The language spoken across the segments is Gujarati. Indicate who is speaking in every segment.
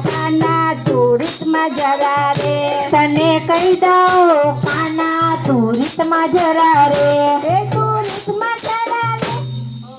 Speaker 1: काना तुरीत मजरा रे सने कही दो काना तुरीत मजरा रे तुरीत मजरा रे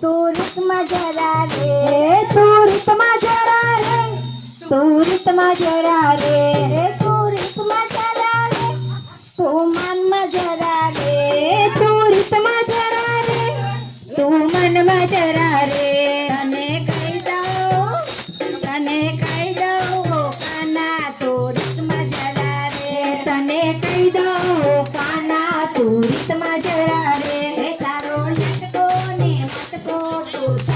Speaker 1: तुरीत मजरा रे तुरीत मजरा रे तुरीत मजरा रे तुरीत मजरा रे तू मजरा रे तुरीत मजरा रे तू मजरा रे choro.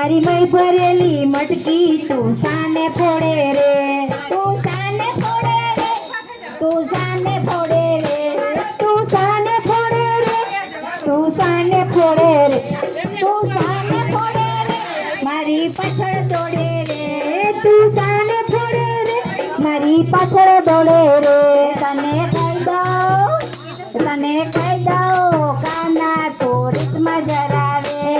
Speaker 1: મારી મય ભરેલી મટકી તું સાને ફોડે રે. તું સાને ફોડે રે. તું સાને ફોડે રે. તું સાને ફોડે રે. તું સાને ફોડે રે. તું ફોડે રે. મારી પાછળ દોડે રે. તું સાને ફોડે રે. મારી પાછળ દોડે રે. તને કહી દઉં, તને કહી દઉં, કાના તો રીતમાં જરા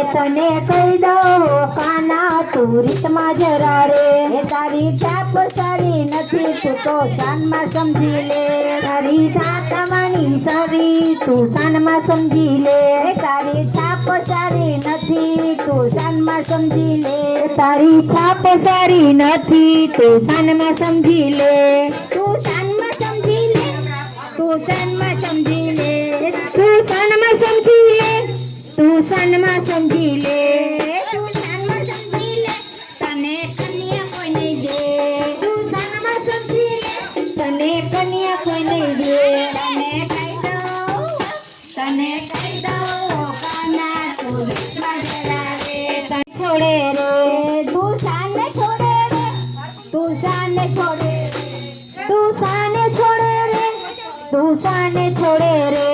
Speaker 1: તને કહી દઉં કાના તું રીતમાં જરા રે એ તારી છાપ સારી નથી તું તો શાનમાં સમજી લે તારી સાતમાની સારી તું શાનમાં સમજી લે તારી છાપ સારી નથી તું શાનમાં સમજી લે તારી છાપ સારી નથી તું શાનમાં સમજી લે તું શાનમાં સમજી લે તું શાનમાં સમજી લે તું શાનમાં સમજી લે તું શાનમાં સમજી લે. તું શાનમાં સમજી લે. તને કન્યા કોઈ નહીં દે. તું શાનમાં સમજી લે. તને કન્યા કોઈ નહીં દે. તને કહી દઉં? તને કહી દઉં? કાના તું રીતમાં જરા તને છોડે રે. તું સાને છોડે રે. તું શાને છોડે તું શાને છોડે રે. તું શાને છોડે રે.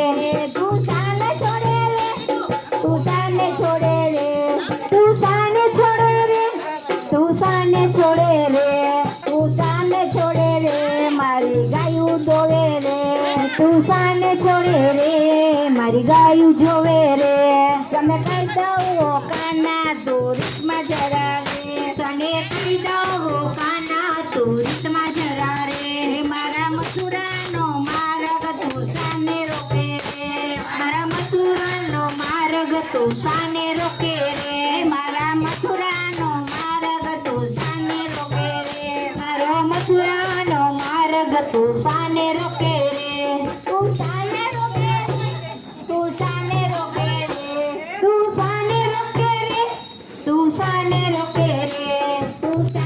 Speaker 1: શાને છોડે રે, મારી ગાયું જોવે રે. તું સાને છોડે રે, મારી ગાયું જોવે રે. તમે કહી દઉં કાના દોરીમાં જરા રે તને કહી દઉં કાના દોરીમાં જરા રે મારા મથુરાનો માર્ગ તું સાને રોકે રે. મારા મથુરાનો માર્ગ તું સાને રોકે રે. મારા મથુરાનો ડગ તુફાને રોકે રે. તુફાને રોકે તુફાને રોકે રે. તુફાને રોકે રે. તુફાને રોકે રે. તુફાને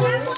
Speaker 1: Yes.